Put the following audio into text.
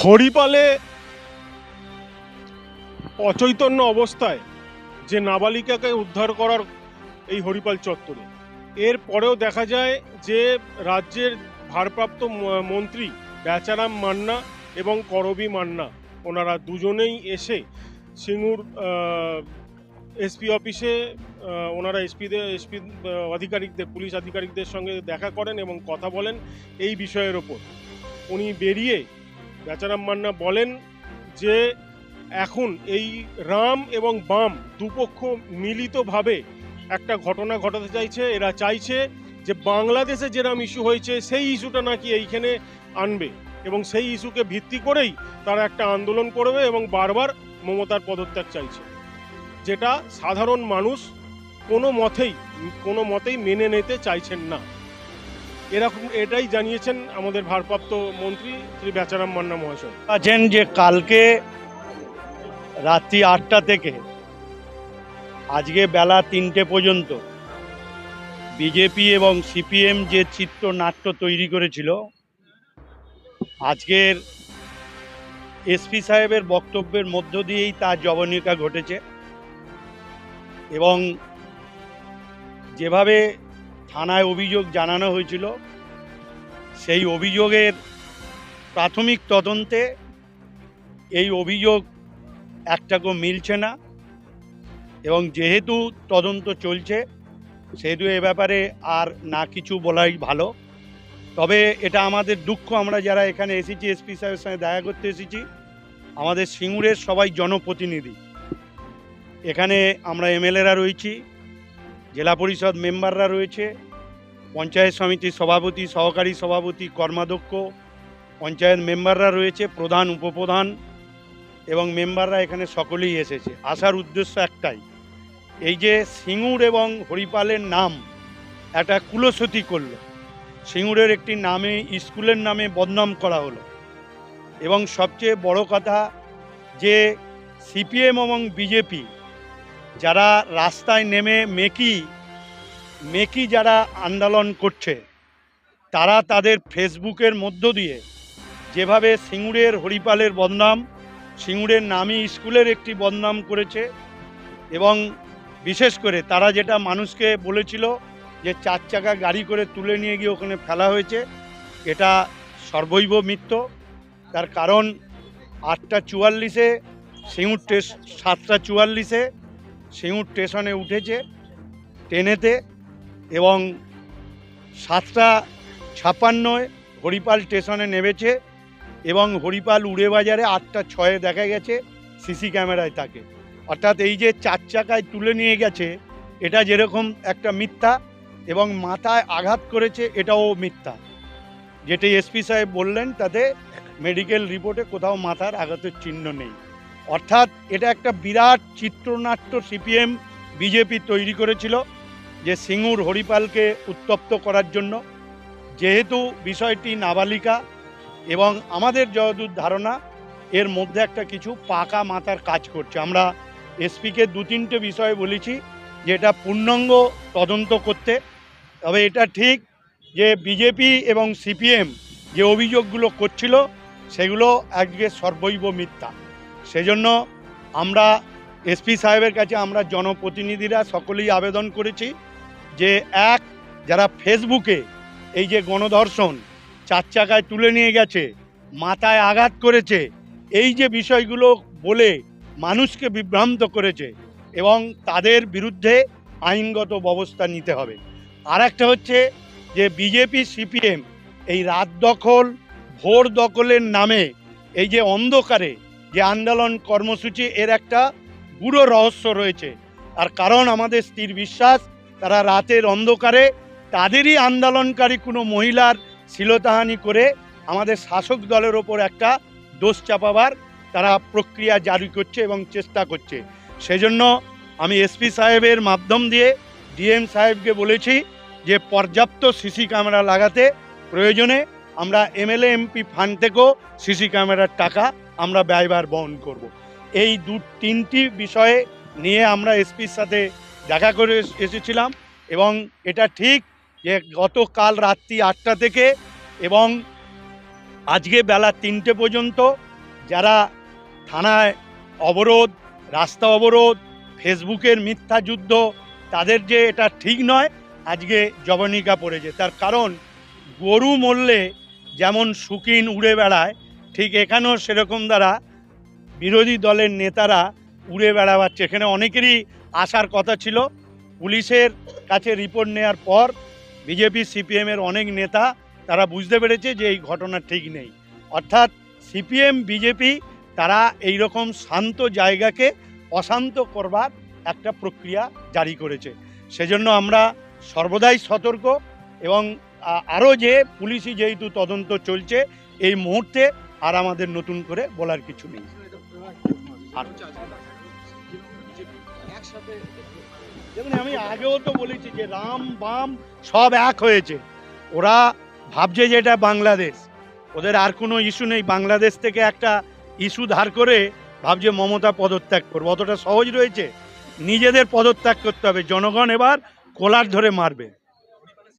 হরিপালে অচৈতন্য অবস্থায় যে নাবালিকাকে উদ্ধার করার এই হরিপাল চত্বরে। এর পরেও দেখা যায় যে রাজ্যের ভারপ্রাপ্ত মন্ত্রী বেচারাম মান্না এবং করবি মান্না, ওনারা দুজনেই এসে সিঙ্গুর এসপি অফিসে ওনারা এসপিদের, এসপি আধিকারিকদের, পুলিশ আধিকারিকদের সঙ্গে দেখা করেন এবং কথা বলেন এই বিষয়ের ওপর। উনি বেরিয়ে বেচারাম মান্না বলেন যে, এখন এই রাম এবং বাম দুপক্ষ মিলিতভাবে একটা ঘটনা ঘটাতে চাইছে। এরা চাইছে যে বাংলাদেশে যেরকম ইস্যু হয়েছে, সেই ইস্যুটা নাকি এইখানে আনবে এবং সেই ইস্যুকে ভিত্তি করেই তারা একটা আন্দোলন করবে এবং বারবার মমতার পদত্যাগ চাইছে। যেটা সাধারণ মানুষ কোনো মতেই কোনো মতেই মেনে নিতে চাইছেন না। এরকম এটাই জানিয়েছেন আমাদের ভারপ্রাপ্ত মন্ত্রী শ্রী বেচারাম মান্না মহাশয়। আছেন যে কালকে রাত্রি আটটা থেকে, আজকে বেলা তিনটে পর্যন্ত বিজেপি এবং সিপিএম যে চিত্রনাট্য তৈরি করেছিল, আজকের এসপি সাহেবের বক্তব্যের মধ্য দিয়েই তার জবনিকা ঘটেছে এবং যেভাবে থানায় অভিযোগ জানানো হয়েছিল। সেই অভিযোগের প্রাথমিক তদন্তে এই অভিযোগ একটাকেও মিলছে না এবং যেহেতু তদন্ত চলছে, সেহেতু এ ব্যাপারে আর না কিছু বলাই ভালো। তবে এটা আমাদের দুঃখ, আমরা যারা এখানে এসেছি, এসপি সাহেবের সঙ্গে দেখা করতে এসেছি, আমাদের সিঙ্গুরের সবাই জনপ্রতিনিধি। এখানে আমরা এমএলএরা রয়েছি জেলা পরিষদ মেম্বাররা রয়েছে, পঞ্চায়েত সমিতির সভাপতি, সহকারী সভাপতি, কর্মাধ্যক্ষ, পঞ্চায়েত মেম্বাররা রয়েছে, প্রধান, উপপ্রধান এবং মেম্বাররা এখানে সকলেই এসেছে। আসার উদ্দেশ্য একটাই, এই যে সিঙ্গুর এবং হরিপালের নাম একটা কুলসতি করল। সিঙ্গুরের একটি নামে, স্কুলের নামে বদনাম করা হলো। এবং সবচেয়ে বড় কথা যে সিপিএম এবং বিজেপি যারা রাস্তায় নেমে মেকি মেকি যারা আন্দোলন করছে, তারা তাদের ফেসবুকের মধ্য দিয়ে যেভাবে সিঙ্গুরের হরিপালের বদনাম, সিঙ্গুরের নামী স্কুলের একটি বদনাম করেছে এবং বিশেষ করে তারা যেটা মানুষকে বলেছিল যে চার চাকা গাড়ি করে তুলে নিয়ে গিয়ে ওখানে ফেলা হয়েছে, এটা সর্বৈব মিথ্য। তার কারণ আটটা চুয়াল্লিশে, সিঙ্গুর টেস সাতটা চুয়াল্লিশে সিঙ্গুর স্টেশনে উঠেছে ট্রেনেতে এবং সাতটা ছাপ্পান্নয় হরিপাল স্টেশনে নেমেছে এবং হরিপাল উড়ে বাজারে আটটা ছয়ে দেখা গেছে সিসি ক্যামেরায় তাকে। অর্থাৎ এই যে চার চাকায় তুলে নিয়ে গেছে, এটা যেরকম একটা মিথ্যা এবং মাথায় আঘাত করেছে, এটাও মিথ্যা। যেটি এসপি সাহেব বললেন, তাতে মেডিকেল রিপোর্টে কোথাও মাথার আঘাতের চিহ্ন নেই। অর্থাৎ এটা একটা বিরাট চিত্রনাট্য সিপিএম বিজেপি তৈরি করেছিল যে সিঙ্গুর হরিপালকে উত্তপ্ত করার জন্য। যেহেতু বিষয়টি নাবালিকা এবং আমাদের যতদূর ধারণা, এর মধ্যে একটা কিছু পাকা মাথার কাজ করছে। আমরা এসপিকে দু তিনটে বিষয় বলেছি যে এটা পূর্ণাঙ্গ তদন্ত করতে। তবে এটা ঠিক যে বিজেপি এবং সিপিএম যে অভিযোগগুলো করছিল, সেগুলো আজকে সর্বৈব মিথ্যা। সেজন্য আমরা এসপি সাহেবের কাছে আমরা জনপ্রতিনিধিরা সকলেই আবেদন করেছি যে এক, যারা ফেসবুকে এই যে গণধর্ষণ চার চাকায় তুলে নিয়ে গেছে, মাথায় আঘাত করেছে, এই যে বিষয়গুলো বলে মানুষকে বিভ্রান্ত করেছে এবং তাদের বিরুদ্ধে আইনগত ব্যবস্থা নিতে হবে। আর একটা হচ্ছে যে বিজেপি সিপিএম এই রাত দখল, ভোর দখলের নামে এই যে অন্ধকারে যে আন্দোলন কর্মসূচি এর একটা গুড়ো রহস্য রয়েছে। আর কারণ আমাদের স্থির বিশ্বাস, তারা রাতের অন্ধকারে তাদেরই আন্দোলনকারী কোনো মহিলার শিলতাহানি করে আমাদের শাসক দলের ওপর একটা দোষ চাপাবার তারা প্রক্রিয়া জারি করছে এবং চেষ্টা করছে। সেজন্য আমি এসপি সাহেবের মাধ্যম দিয়ে ডিএম সাহেবকে বলেছি যে পর্যাপ্ত সিসি ক্যামেরা লাগাতে প্রয়োজনে আমরা এমএলএ এমপি ফান্ড থেকেও সিসি ক্যামেরার টাকা আমরা ব্যয়ভার বহন করব। এই দু, তিনটি বিষয়ে নিয়ে আমরা এসপির সাথে দেখা করে এসেছিলাম এবং এটা ঠিক যে গতকাল রাত্রি আটটা থেকে এবং আজকে বেলা তিনটে পর্যন্ত যারা থানায় অবরোধ, রাস্তা অবরোধ, ফেসবুকের মিথ্যা যুদ্ধ, তাদের যে এটা ঠিক নয়, আজকে জবনিকা পড়েছে তার কারণ গরু মরলে যেমন শুকিন উড়ে বেড়ায় ঠিক এখানেও সেরকম দ্বারা বিরোধী দলের নেতারা উড়ে বেড়াচ্ছে। এখানে অনেকেরই আসার কথা ছিল। পুলিশের কাছে রিপোর্ট নেওয়ার পর বিজেপি সিপিএমের অনেক নেতা তারা বুঝতে পেরেছে যে এই ঘটনা ঠিক নেই। অর্থাৎ সিপিএম, বিজেপি তারা এই রকম শান্ত জায়গাকে অশান্ত করবার একটা প্রক্রিয়া জারি করেছে। সেজন্য আমরা সর্বদাই সতর্ক এবং আরও যে পুলিশি যেহেতু তদন্ত চলছে, এই মুহূর্তে আর আমাদের নতুন করে বলার কিছু নেই। আর যেমন আমি আগেও তো বলেছি যে রাম বাম সব এক হয়েছে। ওরা ভাবছে যে এটা বাংলাদেশ। ওদের আর কোনো ইস্যু নেই। বাংলাদেশ থেকে একটা ইস্যু ধার করে ভাবছে মমতা পদত্যাগ করব। অতটা সহজ রয়েছে। নিজেদের পদত্যাগ করতে হবে। জনগণ এবার কোলার ধরে মারবে।